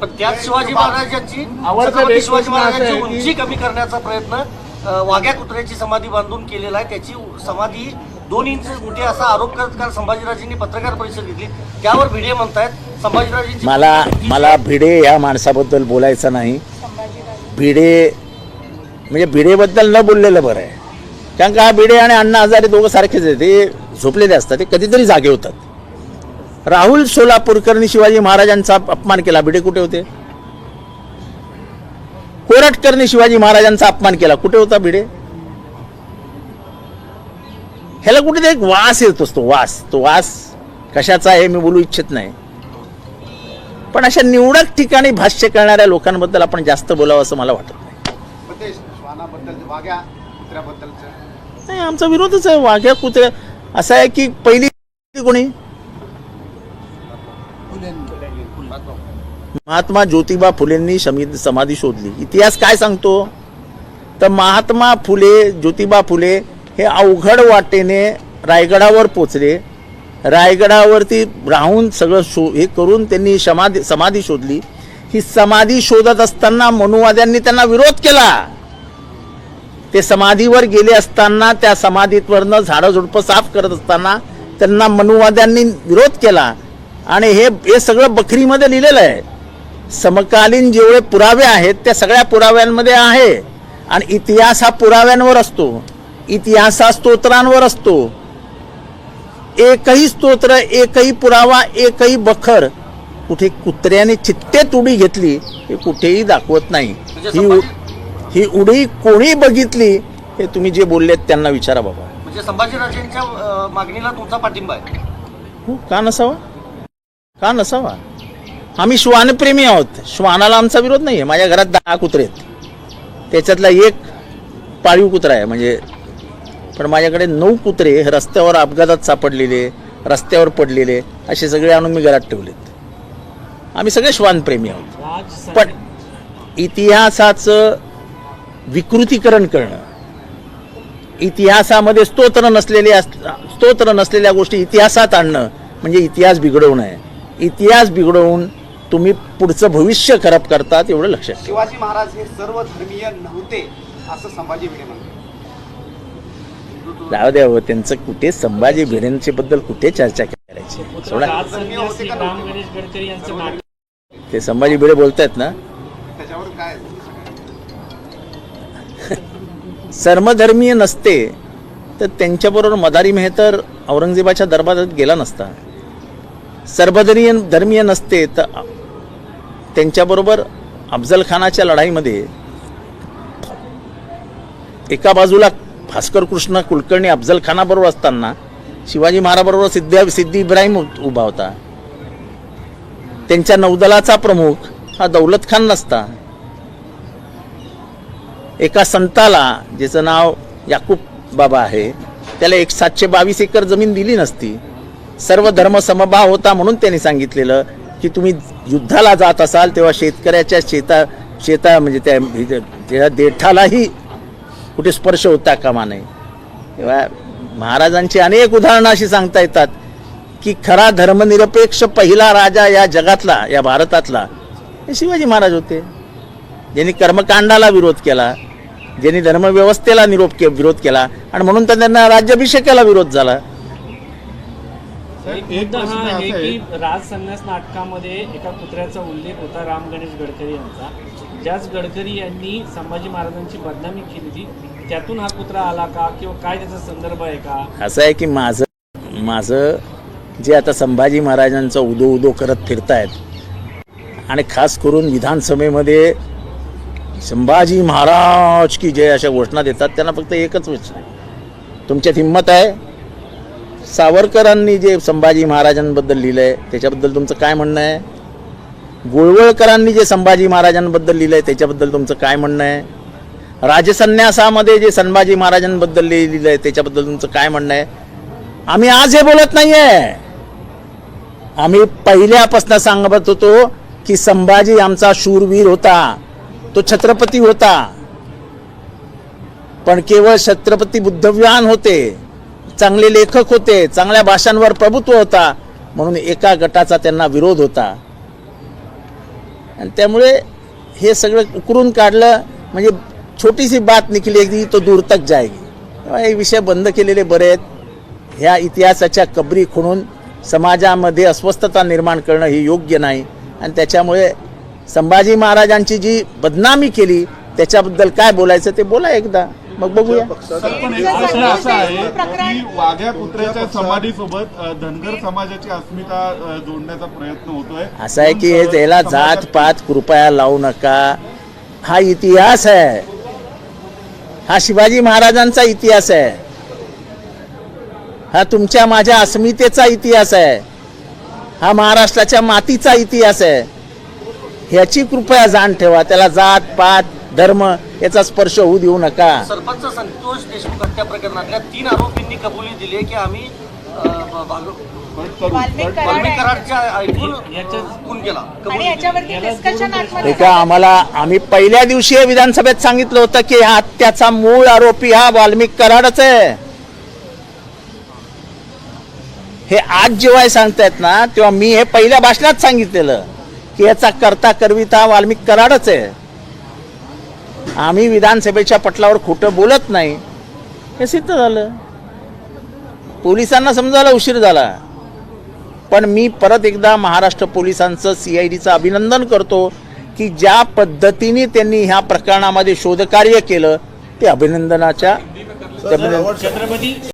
पण त्यात शिवाजी महाराजांची छत्रपती शिवाजी आहे महाराजांची उंची कमी करण्याचा प्रयत्न वाघ्या कुत्र्याची समाधी बांधून केलेला आहे. त्याची समाधी दोन इंच मोठी असा आरोप करत काल संभाजीराजेंनी पत्रकार परिषद घेतली. त्यावर भिडे म्हणतायत संभाजीराजेंची मला मला भिडे या माणसाबद्दल बोलायचं नाही. भिडे म्हणजे भिडेबद्दल न बोललेलं बरं आहे. कारण का भिडे आणि अण्णा हजारे दोघं सारखेच आहेत. ते झोपलेले असतात. ते कधीतरी जागे होतात. राहुल सोलापूरकरनी शिवाजी महाराजांचा अपमान केला. भिडे कुठे होते? कोरटकरनी शिवाजी महाराजांचा अपमान केला. कुठे होता भिडे? ह्याला कुठे एक वास येत असतो. वास. तो वास कशाचा आहे मी बोलू इच्छित नाही. पण अशा निवडक ठिकाणी भाष्य करणाऱ्या लोकांबद्दल आपण जास्त बोलावं असं मला वाटत नाही आमचा विरोधच आहे. वाघ्या कुत्र्या असं आहे की पहिली कोणी? महात्मा ज्योतिबा फुलेंनी समाधी शोधली. इतिहास काय सांगतो? तर महात्मा फुले ज्योतिबा फुले हे अवघड वाटेने रायगडावर पोचले. रायगडावरती राहून सगळं शो हे करून त्यांनी समाधी समाधी शोधली. ही समाधी शोधत असताना मनुवाद्यांनी त्यांना विरोध केला. ते समाधीवर गेले असताना त्या समाधीवरनं झाडं झुडपं साफ करत असताना त्यांना मनुवाद्यांनी विरोध केला. आणि हे हे सगळं बखरीमध्ये लिहिलेलं आहे. समकालीन जेवढे पुरावे आहेत त्या सगळ्या पुराव्यांमध्ये आहे. आणि इतिहास हा पुराव्यांवर असतो. इतिहास हा स्तोत्रांवर असतो. एकही स्तोत्र एकही पुरावा एकही बखर कुठे कुत्र्याने चित्तेत उडी घेतली हे कुठेही दाखवत नाही. ही उ- ही उडी कोणी बघितली हे तुम्ही जे बोललेत त्यांना विचारा बाबा. म्हणजे संभाजीराजेंच्या मागणीला तुमचा पाठिंबा आहे. हो का नसावा? का नसावा. आम्ही श्वानप्रेमी आहोत. श्वानाला आमचा विरोध नाही आहे माझ्या घरात दहा कुत्रे आहेत. त्याच्यातला एक पाळीव कुत्रा आहे. म्हणजे पण माझ्याकडे नऊ कुत्रे हे रस्त्यावर अपघातात सापडलेले रस्त्यावर पडलेले असे सगळे आणून मी घरात ठेवलेत. आम्ही सगळे श्वानप्रेमी आहोत. पण इतिहासाचं विकृतीकरण करणं इतिहासामध्ये स्तोत्र नसलेले अस- स्तोत्र नसलेल्या गोष्टी इतिहासात आणणं म्हणजे इतिहास बिघडवणं आहे. इतिहास बिघडवून तुम्ही पुढचं भविष्य खराब करतात एवढं लक्षात ठेवा. शिवाजी महाराज हे सर्व धर्मीय नव्हते असं संभाजी भिडे म्हणतात. राहू द्या हो, त्यांचं कुठे संभाजी भिडेंच्या बद्दल कुठे चर्चा करायची? सोडा. धर्मीय होते का राम नव्हते? गणेश गडकरी यांचं नाटक ते संभाजी भिडे बोलतायत ना? त्याच्यावर काय? सर्मधर्मीय नसते तर त्यांच्याबरोबर मदारी मेहतर औरंगजेबाच्या दरबारात गेला नसता. सर्वधर्मीय धर्मीय नसते तर त्यांच्याबरोबर अफजल खानाच्या लढाईमध्ये एका बाजूला भास्कर कृष्ण कुलकर्णी अफजल खानाबरोबर असताना शिवाजी महाराजबरोबर सिद्ध सिद्धी इब्राहिम उभा होता. त्यांच्या नौदलाचा प्रमुख हा दौलत खान नसता. एका संताला ज्याचं नाव याकूब बाबा आहे त्याला एक सातशे बावीस एकर जमीन दिली नसती. सर्व धर्म समभाव होता म्हणून त्यांनी सांगितलेलं की तुम्ही युद्धाला जात असाल तेव्हा शेतकऱ्याच्या शेता शेता म्हणजे त्या त्या देठालाही कुठे स्पर्श होता कामा नये. तेव्हा महाराजांची अनेक उदाहरणं अशी सांगता येतात की खरा धर्मनिरपेक्ष पहिला राजा या जगातला या भारतातला हे शिवाजी महाराज होते. ज्यांनी कर्मकांडाला विरोध केला ज्यांनी धर्मव्यवस्थेला निरोप के विरोध केला आणि म्हणून तर त्यांना राज्याभिषेकाला विरोध झाला. एक मुद्दा हा आहे की राज संन्यास नाटकामध्ये एका कुत्र्याचा उल्लेख होता राम गणेश गडकरी यांचा. ज्याच गडकरी यांनी संभाजी महाराजांची बदनामी केली होती त्यातून हा कुत्रा आला का? किंवा काय त्याचा संदर्भ आहे का? असं आहे की माझं माझं जे आता संभाजी महाराजांचा उदो उदो करत फिरतायत आणि खास करून विधानसभेमध्ये संभाजी महाराज की जय अशा घोषणा देतात त्यांना फक्त एकच विचार आहे. तुमच्यात हिंमत आहे? सावरकरांनी जे संभाजी महाराजांबद्दल लिहिलं आहे त्याच्याबद्दल तुमचं काय म्हणणं आहे? गोळवळकरांनी जे संभाजी महाराजांबद्दल लिहिलं आहे त्याच्याबद्दल तुमचं काय म्हणणं आहे? राजसन्यासामध्ये जे संभाजी महाराजांबद्दल लिहिलं आहे त्याच्याबद्दल तुमचं काय म्हणणं आहे? आम्ही आज हे बोलत नाहीये. आम्ही पहिल्यापासून सांगत होतो की संभाजी आमचा शूरवीर होता तो छत्रपती होता. पण केवळ छत्रपती बुद्धव्यान होते. चांगले लेखक होते चांगल्या भाषांवर प्रभुत्व होता. म्हणून एका गटाचा त्यांना विरोध होता. आणि त्यामुळे हे सगळं उकरून काढलं म्हणजे छोटीशी बात निघली की तो दूर तक जायगी हे विषय बंद केलेले बरे आहेत. ह्या इतिहासाच्या कबरी खुणून समाजामध्ये अस्वस्थता निर्माण करणं हे योग्य नाही. आणि त्याच्यामुळे संभाजी महाराजांची जी बदनामी केली त्याच्याबद्दल काय बोलायचं ते बोला एकदा. मग बघूया प्रश्न असा आहे की वाघ्या कुत्र्याच्या समाधीसोबत धनगर समाजाची अस्मिता जोडण्याचा प्रयत्न होतोय. असं आहे की हे त्याला जात पात कृपया लावू नका. हा इतिहास आहे. हा शिवाजी महाराजांचा इतिहास आहे. हा तुमच्या माझ्या अस्मितेचा इतिहास आहे. हा महाराष्ट्राच्या मातीचा इतिहास आहे. ह्याची कृपया जाण ठेवा. त्याला जात पात धर्म याचा स्पर्श होऊ देऊ नका. सरपंच संतोष देशमुख हत्या प्रकरणातल्या तीन आरोपींनी कबुली दिली आहे की आम्ही एका आम्हाला आम्ही पहिल्या दिवशी विधानसभेत सांगितलं होतं की हा हत्याचा मूळ आरोपी हा वाल्मिक कराडच आहे. हे आज जेव्हा हे सांगतायत ना तेव्हा मी हे पहिल्या भाषणात सांगितलेलं की याचा करता करविता हा वाल्मिक कराडच आहे. आम्ही विधानसभेच्या पटलावर खोटं बोलत नाही. हे सिद्ध झालं. पोलिसांना समजायला उशीर झाला. पण मी परत एकदा महाराष्ट्र पोलिसांचं सी आय डीचं अभिनंदन करतो की ज्या पद्धतीने त्यांनी ह्या प्रकरणामध्ये शोधकार्य केलं ते अभिनंदनाच्या